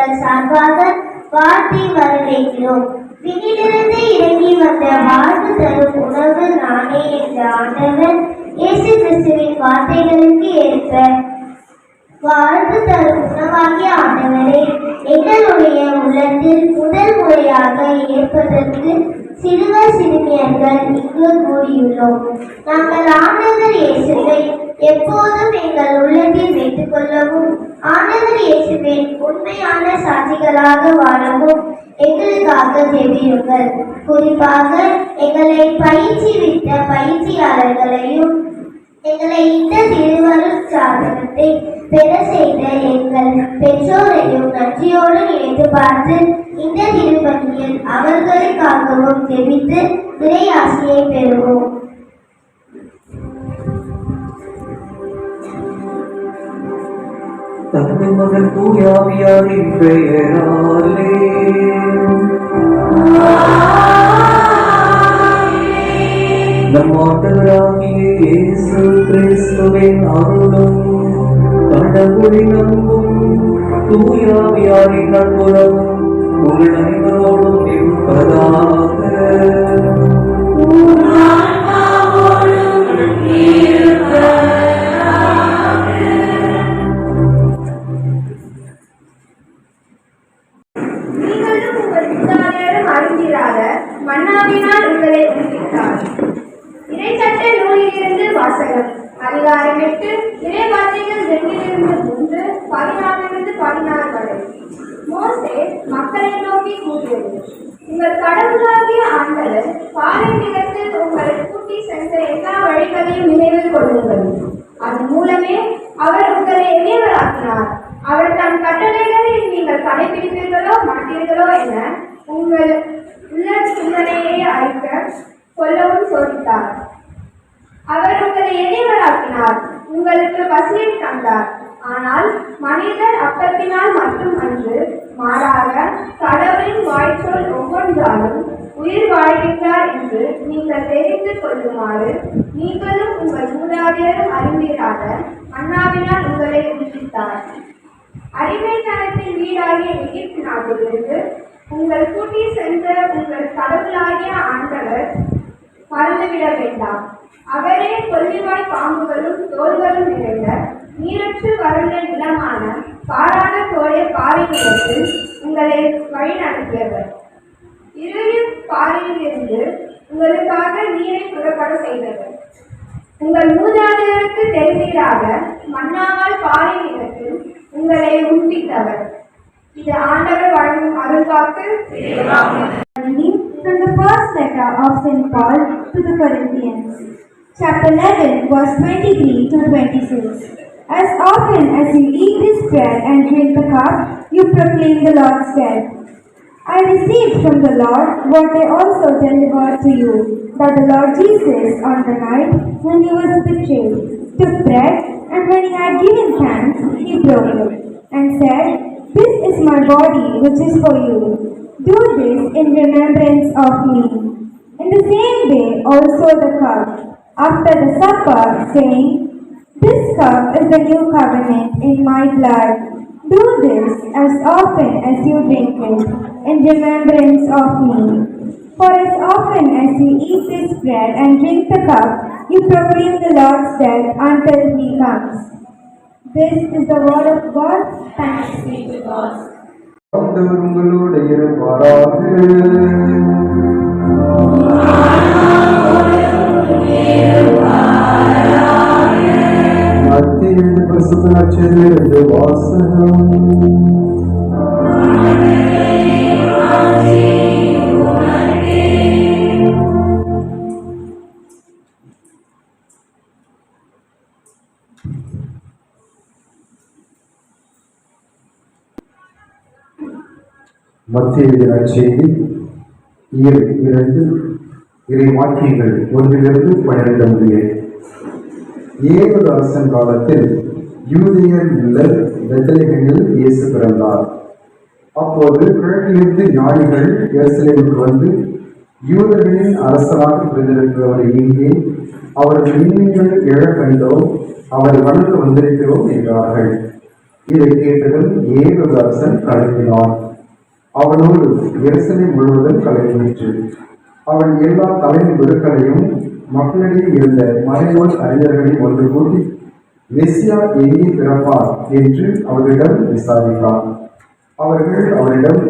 சகோதரிகள் சார்பாக வாழ்த்தி வரவேற்கிறோம். விண்ணிலிருந்து இறங்கி வந்த வாழ்வு தரும் உணவு நானே என்ற ஆண்டவர் இயேசு கிறிஸ்துவின் வார்த்தைகளுக்கு ஏற்ப வாழ்வு தரும் உணவாகிய ஆண்டவரே எங்களுடைய உள்ளத்தில் முதல் முறையாக ஏற்பதற்கு சிறுவர் சிறுமியர்கள் இங்கு கூடியுள்ளோம். நாங்கள் ஆண்டவர் இயேசுவை எப்போதும் எங்கள் உள்ளத்தில் வைத்துக் கொள்ளவும் ஆண்டவர் இயேசுவின் உண்மையான சாட்சிகளாக வாழவும் எங்களுக்காக ஜெபியுங்கள். குறிப்பாக எங்களை பயிற்சி விட்ட பயிற்சியாளர்களையும் எங்களை இந்த திருவருள் சாதனத்தை பெற செய்த எங்கள் பெற்றோரையும் நன்றியோடு நினைத்து பார்த்து இந்த திருப்பணியில் அவர்களுக்காகவும் ஜெபித்து திரையாசியை பெறுவோம். தந்தை மகன் தூயாவியாரின் பெயராலே நம் ஆண்டவராகிய இயேசு கிறிஸ்துவின் அருளும் கடவுளை நம்பும் தூயாவியாரின் நட்புறவும் உங்கள் அனைவரோடும் இருப்பதாக. 过うです。உங்களை வழிநடத்தியவர் இறுதி பாறையிலிருந்து உங்களுக்காக நீரை புறப்பட செய்தவர் உங்கள் மூதாதையருக்கு தெரிவீராக மன்னாவால் பாறை நிலத்தில் உங்களை உண்பித்தவர் இது ஆண்டவர் வழங்கும் அருள்வாக்கு from the first letter of St. Paul to the Corinthians, chapter 11, verse 23 to 26. As often as you eat this bread and drink the cup, you proclaim the Lord's death. I received from the Lord what I also delivered to you, that the Lord Jesus, on the night when he was betrayed, took bread, and when he had given thanks, he broke it, and said, This is my body, which is for you. Do this in remembrance of me. In the same way also the cup, after the supper, saying, This cup is the new covenant in my blood. Do this as often as you drink it, in remembrance of me. For as often as you eat this bread and drink the cup, you proclaim the Lord's death until he comes. This is the word of God. Thanks be to God. ஆண்டவர் உங்களோடு இருப்பாராக மத்திய எழுந்து பிரசுத்த நட்சத்திலிருந்து மத்திய செய்தி இயல் இரண்டு இறை வாக்கியங்கள் ஒன்றிலிருந்து பன்னிரண்டு முடிய ஏகதாசன் காலத்தில் யூதியர் உள்ள வெத்தலைகளில் இயேசு பிறந்தார். அப்போது கிழக்கிலிருந்து ஞானிகள் எருசலேமுக்கு வந்து யூதர்களின் அரசராக பிறந்திருக்கிறவரை இங்கே அவர்கள் இன்னிகள் எழக் கண்டோம் அவரை வணங்க வந்திருக்கிறோம் என்றார்கள். இதை கேட்டதும் ஏழு அரசன் கலங்கினான். அவனோடு எருசலேம் முழுவதும் கலங்கிற்று. அவன் எல்லா தலைமை குருக்களையும் மக்களிடையே இருந்த மறைநூல் அறிஞர்களை ஒன்று கூட்டி மெஸ்ஸியா எங்கே பிறப்பார்? என்று அவர்களிடம் விசாரித்தார். அவர்கள் அவரிடம்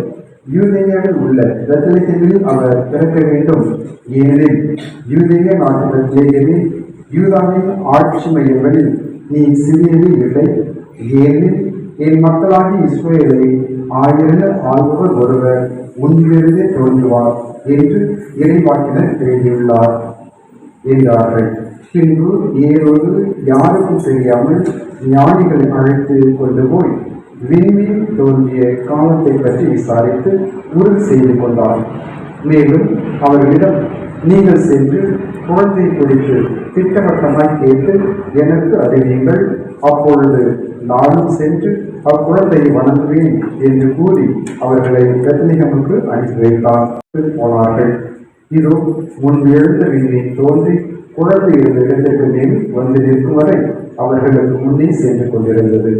யூதேயாவில் உள்ள பெத்லகேமில் அவர் பிறக்க வேண்டும். ஏனெனில் யூதேய நாட்டு பெத்லகேமே யூதாவின் ஆட்சி மையங்களில் நீ சிறியது இல்லை. ஏனெனில் என் மக்களாகி இஸ்ரேலை ஆயிர ஆள்பவர் ஒருவர் உன்னிலிருந்தே தோன்றுவார் என்று இறைவாக்கினர் எழுதியுள்ளார். என்றார்கள். பின்பு ஏரோடு யாருக்கும் தெரியாமல் ஞானிகளை அழைத்து கொண்டு போய் விண்மீன் தோன்றிய காலத்தை பற்றி விசாரித்து உறுதி செய்து கொண்டார். மேலும் அவர்களிடம் நீங்கள் சென்று குழந்தை குறித்து திட்டவட்டமாய் கேட்டு எனக்கு அறிவியுங்கள். அப்பொழுது நானும் சென்று அக்குழந்தையை வணங்குவேன் என்று கூறி அவர்களை பெத்லகேமுக்கு அனுப்பி வைத்தார். போனார்கள். இதோ முன்பு எழுந்த விண்மீன் தோன்றி குழந்தை இருந்த இடத்திற்கு வந்து நிற்கும் வரை அவர்களுக்கு முன்னே சென்று கொண்டிருந்தது.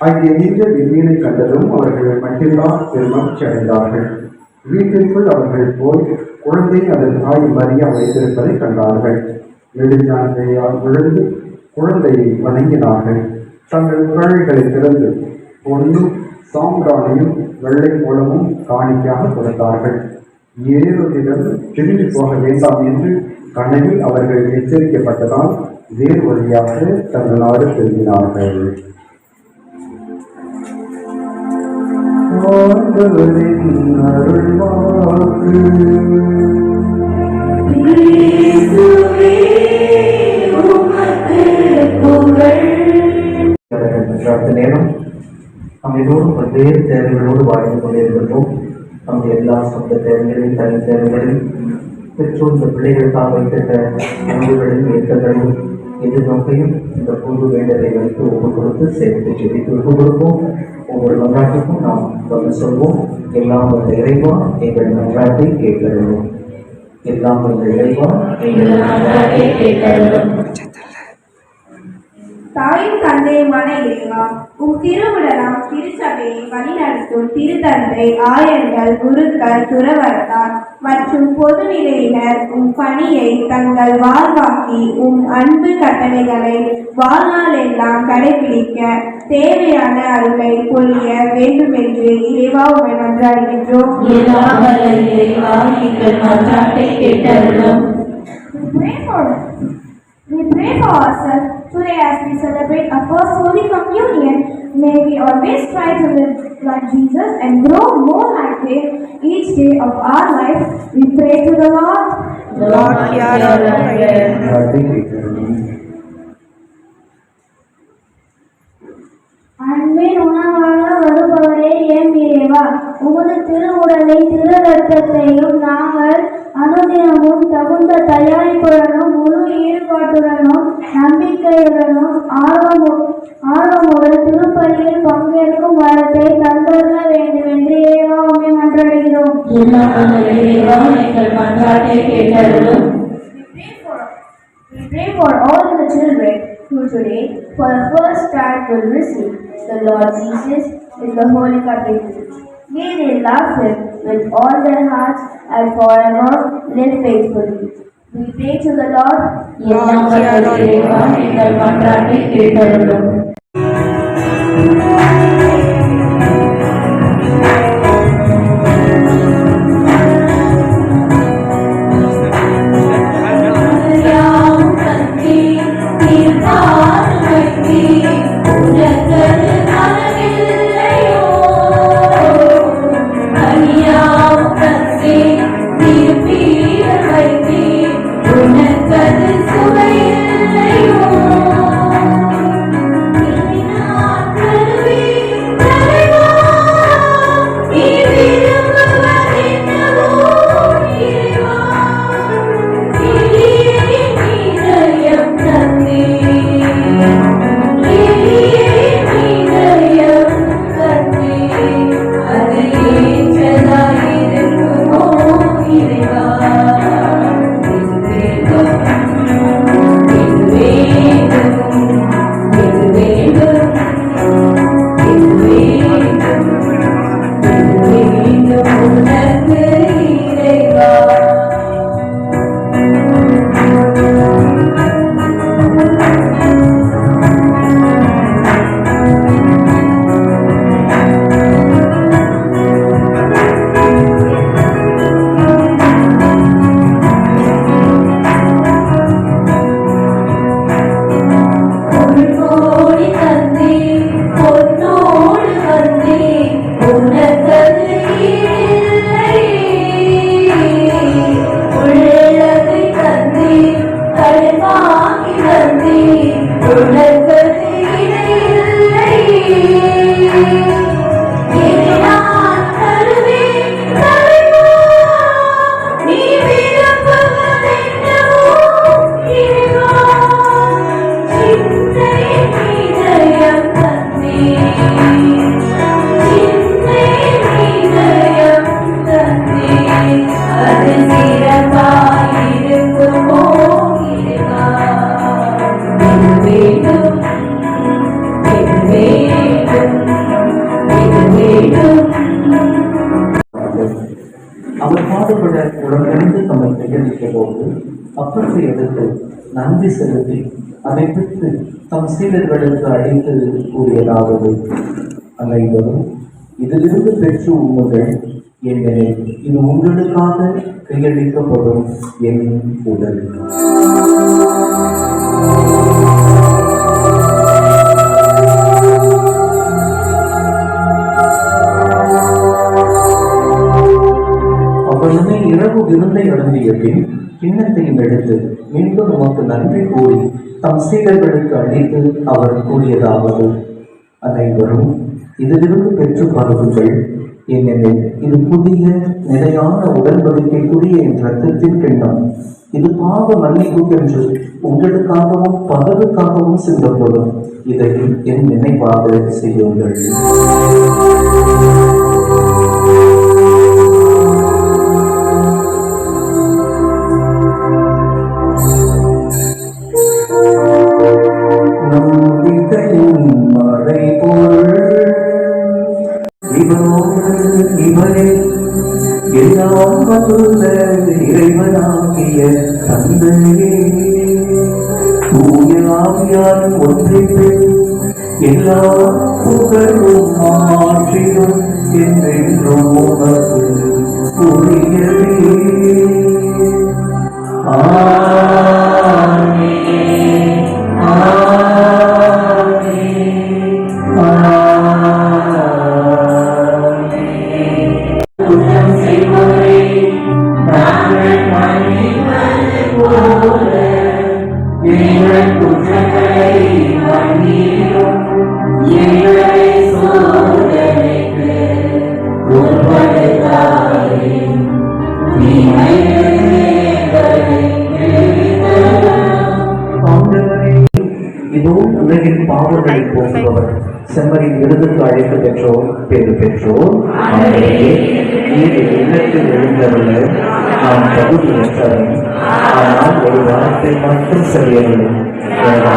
அங்கே நின்ற விண்மீனை கண்டதும் அவர்கள் மட்டும்தான் பெருமகிழ்ச்சி அடைந்தார்கள். வீட்டிற்குள் அவர்கள் போய் குழந்தை அதன் தாய் மரியா வைத்திருப்பதை கண்டார்கள். நெடுஞ்சான்கையால் விழுந்து குழந்தையை வணங்கினார்கள். தங்கள் குழந்தைகளை திறந்து பொண்ணும் சாம்பிராணியும் வெள்ளை மூலமும் காணிக்காக கொடுத்தார்கள். ஏரோதிடம் திரும்பி போக வேண்டாம் என்று கனவில் அவர்கள் எச்சரிக்கப்பட்டதால் வேறு வழியாக தங்கள் நாடு திரும்பினார்கள். நேரம் நாம் எல்லோரும் பல்வேறு தேவைகளோடு வாழ்ந்து கொண்டிருக்கின்றோம். நம்முடைய எல்லா சொந்த தேவைகளையும் தனி தேவைகளையும் பெற்றோர் இந்த பிள்ளைகளுக்காக வைத்திருக்க உணவுகளையும் ஏற்றங்களையும் எதிர்நோக்கையும் இந்த பொது வேண்டலை வைத்து ஒப்பு கொடுத்து சேர்த்து ஜெபித்து ஒப்பு கொடுப்போம். ஒவ்வொரு நன்றாட்டுக்கும் நாம் வந்து சொல்வோம். எல்லாம் வந்த இறைவா எங்கள் நன்றாட்டை கேட்கணும் எல்லாம் வந்த இறைவா எங்கள் நன்றாட்டை கேட்கணும் தாயும் தந்தையுமான இறைவா உம் திருவிடலாம் திருச்சபையை வழிநடத்தும் திருத்தந்தை ஆயர்கள் குருக்கள் துறவரத்தார் மற்றும் பொதுநிலையினர் உம் பணியை தங்கள் வாழ்வாக்கி உம் அன்பு கட்டளைகளை வாழ்நாளெல்லாம் கடைபிடிக்க தேவையான அருளை பொழிய வேண்டுமென்று இறைவா உமை for we pray for ourselves today as we celebrate our first Holy Communion. May we always try to live like Jesus and grow more like Him each day of our life. We pray to the Lord. Lord, hear our prayer. அன்பின் உணவாக வருபவரே M இறைவா உமது திருவுடலை திரு ரத்தத்தையும் நாங்கள் அனுதினமும் தகுந்த தயாரிப்புடனும் முழு ஈடுபாட்டுடனும் நம்பிக்கையுடனும் ஆர்வமு ஆர்வமுடன் திருப்பலியில் பங்கேற்கும் வரத்தை தந்தருள வேண்டும் என்று இறைவா உண்மை மன்றாடுகிறோம் எங்கள் மன்றாட்டை கேட்டருளும். We pray for all the children. who today, for the first time, will receive the Lord Jesus in the Holy Communion. May they love Him with all their hearts and forever live faithfully. We pray to the Lord. Yes, அதை தம் சீடர்களுக்கு அழைத்து கூறியதாவது அனைவரும் இதிலிருந்து பெற்று உண்ணுங்கள். ஏனெனில் இது உங்களுக்காக கையளிக்கப்படும் என் உடல். இரவு விருந்தை அருந்திய பின் கிண்ணத்தையும் எடுத்து மீண்டும் உமக்கு நன்றி கூறி தம் சீடர்களுக்கு அளித்து அவர் கூறியதாவது. அனைவரும் இதிலிருந்து பெற்று பருகுங்கள் ஏனெனில் இது புதிய நிலையான உடன்படிக்கைக்குரிய என் ரத்தத்தின் கிண்ணம். இது பாவ மன்னிப்புக்கென்று உங்களுக்காகவும் பலருக்காகவும் சிந்தப்படும். இதை என் நினைவாக செய்யுங்கள். எல்லாம் இறைவனாகிய தந்தையே தூய ஆவியார் எல்லா புகழும் என்றென்றும் உனக்கு உரியதே வார்த்தை மட்டும் செய்யவில்லை எனது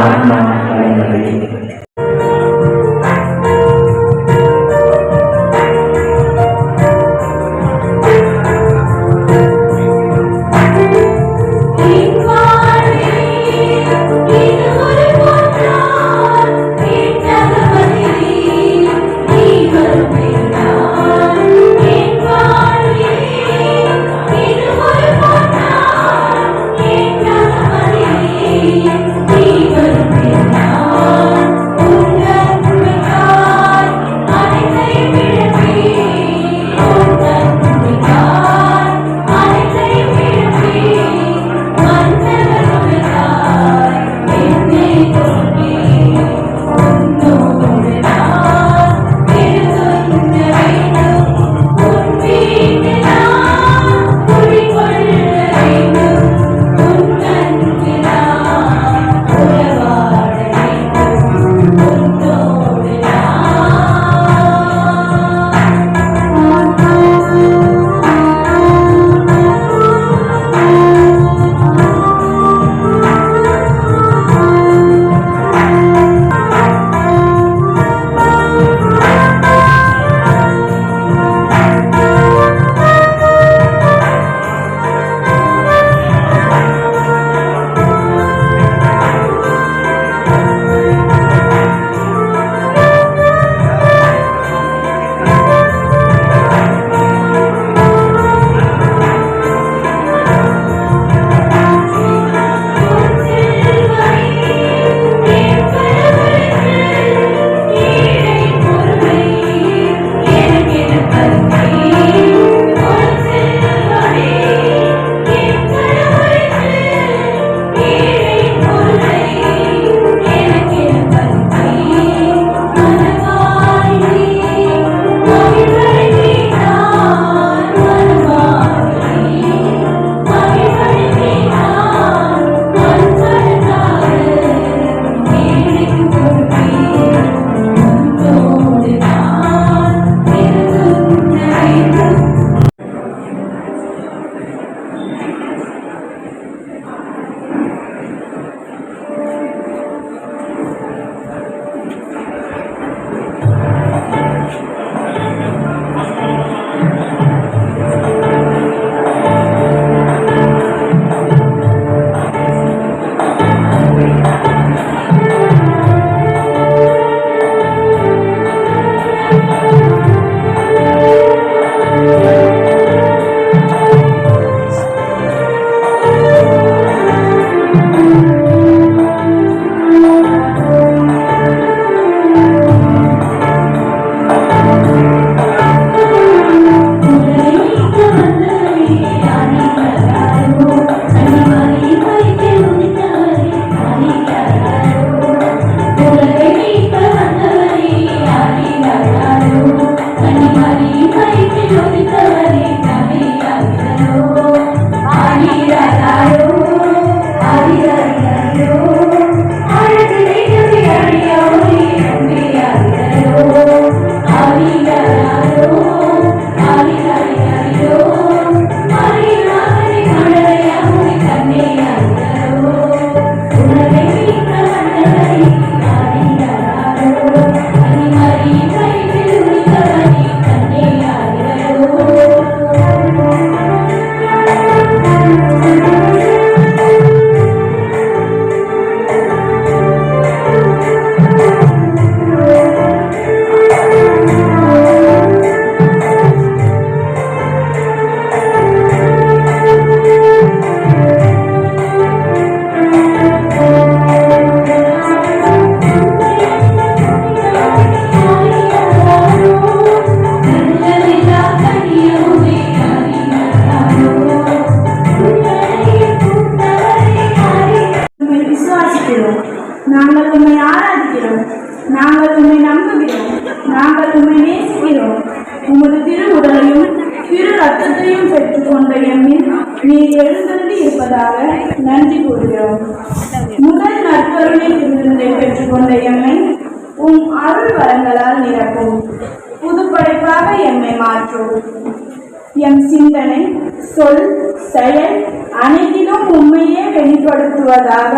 சிந்தனை சொல் செயல் அனைத்திலும் உண்மையே வெளிப்படுத்துவதாக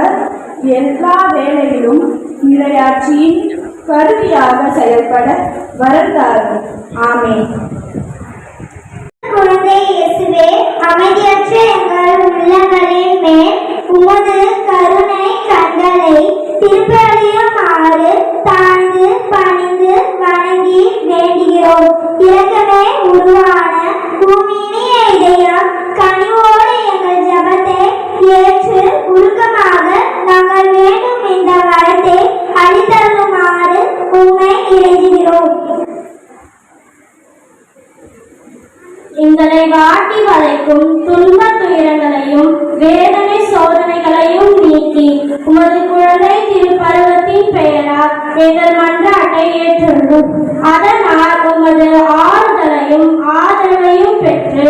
எல்லா வேலையிலும் இரையாட்சியின் கருவியாக செயல்பட வரந்தாரும் ஆமே குழந்தை இயேசுவே அமைதியற்ற எங்கள் உள்ளங்களின் மேல் உமது கருணை கண்களை திருப்பலியுமாறு தாழ்ந்து பணிந்து வணங்கி வேண்டுகிறோம். இலக்கமே உருவான பூமியினிய இதயம் கனிவோடு எங்கள் ஜபத்தை ஏற்று உருக்கமாக நாங்கள் வேண்டும் இந்த வரத்தை அளித்தருளுமாறு உண்மை எங்களை வாட்டி வளைக்கும் துன்ப துயரங்களையும் வேத உமது குழந்தை திருப்பருவத்தின் பெயரால் எங்கள் மன்றாட்டை ஏற்றுள்ளோம். அதனால் உமது ஆறுதலையும் ஆதரவையும் பெற்று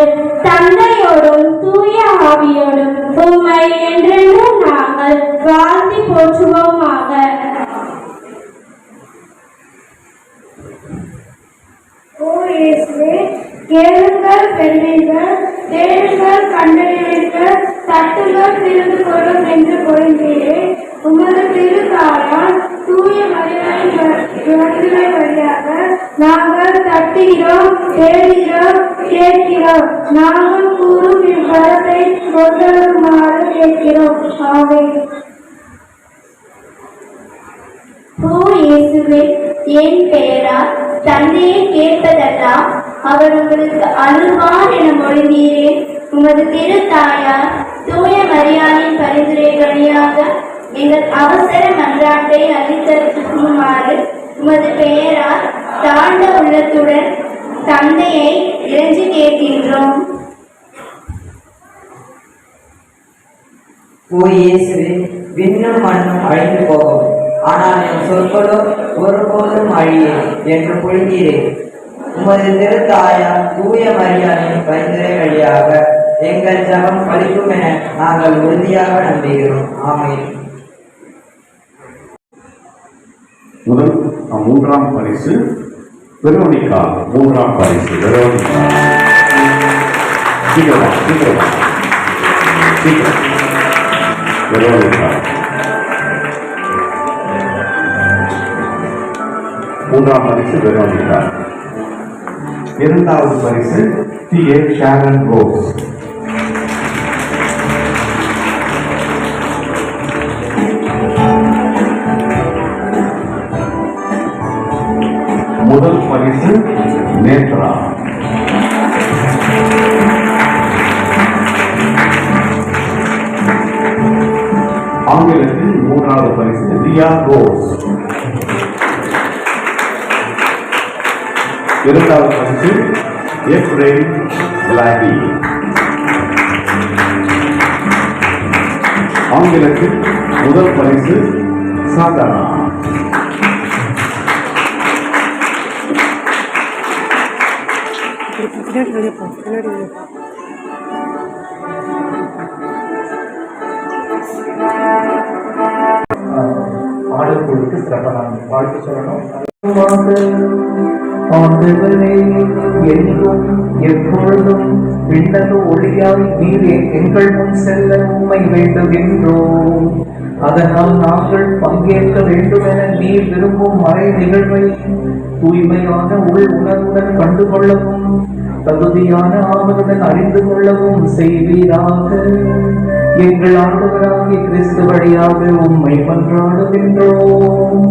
தந்தையோடும் தூய ஆவியோடும் உம்மை என்றென்றும் நாங்கள் வாழ்த்தி போற்றுவோமாக. ஓ இயேசுவே. கேளுங்கள் பெறுவீர்கள் தேடுங்கள் கண்டறிவீர்கள் தட்டுங்கள் திறந்து கொள்ளும் என்று பொருந்தீரே உமது திருத்தாயால் தூய மனிதனை வழியாக நாங்கள் தட்டுகிறோம் தேடுகிறோம் கேட்கிறோம். நாங்கள் கூறும் இவ்வளத்தை கொண்டருமாறு கேட்கிறோம். ஆவே ஓ இயேசுவே என் பெயரால் தந்தையை கேட்பதெல்லாம் அவர் உங்களுக்கு அருள்வார் என மொழிந்தீரே. உமது திரு தாயார் தூய மரியாதையின் பரிந்துரை வழியாக எங்கள் அவசர மன்றாட்டை அளித்தருக்குமாறு உமது பெயரால் தாழ்ந்த உள்ளத்துடன் தந்தையை இறைஞ்சி கேட்கின்றோம். ஓ இயேசுவே விண்ணும் மண்ணும் அழிந்து போகும். ஆனால் என் சொற்களோ ஒருபோதும் அழியே என்று பொழுகிறேன் உமது திருத்தாயம் தூய மரியாதையின் பரிந்துரை வழியாக எங்கள் ஜபம் பலிக்கும் என நாங்கள் உறுதியாக நம்புகிறோம். ஆமென். முதல் மூன்றாம் பரிசு வெரோனிகா மூன்றாம் பரிசு வெரோனிகா சீக்கிரமா சீக்கிரமா. சீக்கிரம். வெரோனிகா மூன்றாம் பரிசு வெரோனிகா இரண்டாவது பரிசு டி ஏ. ஷேரன் ரோஸ். முதல் பரிசு நேத்ரா. ஆங்கிலத்தில் மூன்றாவது பரிசு ரியா ரோஸ். இரண்டாவது பரிசு எப்ரேல் ஆங்கிலத்தில் முதல் பரிசு சாதனா பாடல்களுக்கு சிறப்பாக நான் வாழ்த்து சொல்லணும். ஆண்டுகளே எங்கும் எப்பொழுதும் விண்ணக ஒளியாய் நீரே எங்கள் முன் செல்ல உண்மை வேண்டுகின்றோம் அதனால் நாங்கள் பங்கேற்க வேண்டும் என நீர் விரும்பும் மறை நிகழ்வை தூய்மையான உள் உணர்வுடன் கண்டுகொள்ளவும் தகுதியான ஆவலுடன் அறிந்து கொள்ளவும் செய்வீராக. எங்கள் ஆண்டவராகிய கிறிஸ்து வழியாக உம்மை மன்றாடுகின்றோம்.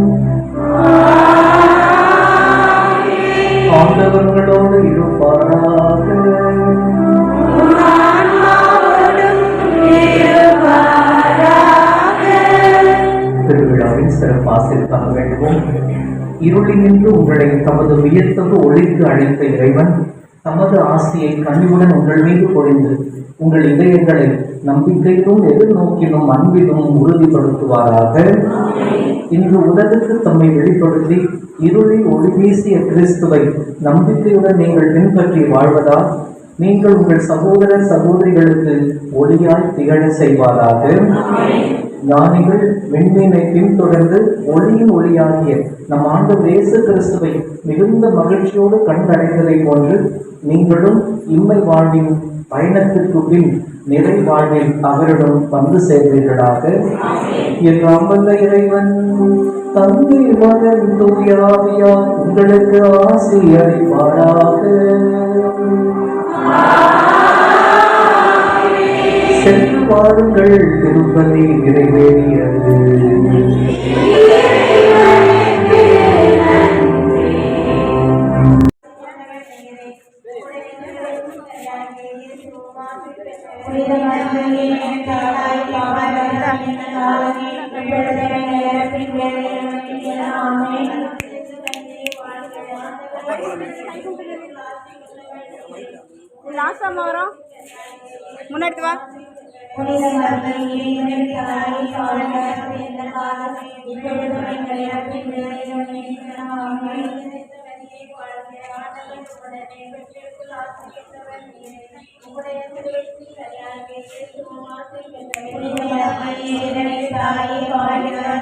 ஆண்டவர்களோடு இருப்பாராக. திருவிழாவின் சிறப்பாசிற்காக வேண்டுவோம் இருளினின்று உங்களை தமது வியத்தகு ஒளிக்கு அழைத்த இறைவன் தமது ஆசையை கனிவுடன் உங்கள் மீது பொழிந்து உங்கள் இதயங்களை நம்பிக்கையிலும் எதிர்நோக்கிலும் அன்பிலும் உறுதிப்படுத்துவாராக. இன்று உலகுக்கு தம்மை வெளிப்படுத்தி இருளில் ஒளி வீசிய கிறிஸ்துவை நம்பிக்கையுடன் நீங்கள் பின்பற்றி வாழ்வதால் நீங்கள் உங்கள் சகோதர சகோதரிகளுக்கு ஒளியாய் திகழ செய்வாராக. ஞானிகள் விண்மீனை பின்தொடர்ந்து ஒளியின் ஒளியாகிய நம் ஆண்டவர் இயேசு கிறிஸ்துவை மிகுந்த மகிழ்ச்சியோடு கண்டடைந்ததை போன்று நீங்களும் இம்மை வாழ்வின் பயணத்திற்கு பின் நிறை வாழ்வில் அவரிடம் வந்து சேர்வீர்களாக. என் வல்ல இறைவன் தந்தை மகன் தூயாவியா உங்களுக்கு ஆசி அளிப்பாராக. சென்று வாருங்கள் திருப்பதி நிறைவேறியது. உடனே பெற்றிருக்கும் ஆசிரியர் உடைய திருவெற்றில் அல்லாது சுமாசி தாயை பாடுகிறார்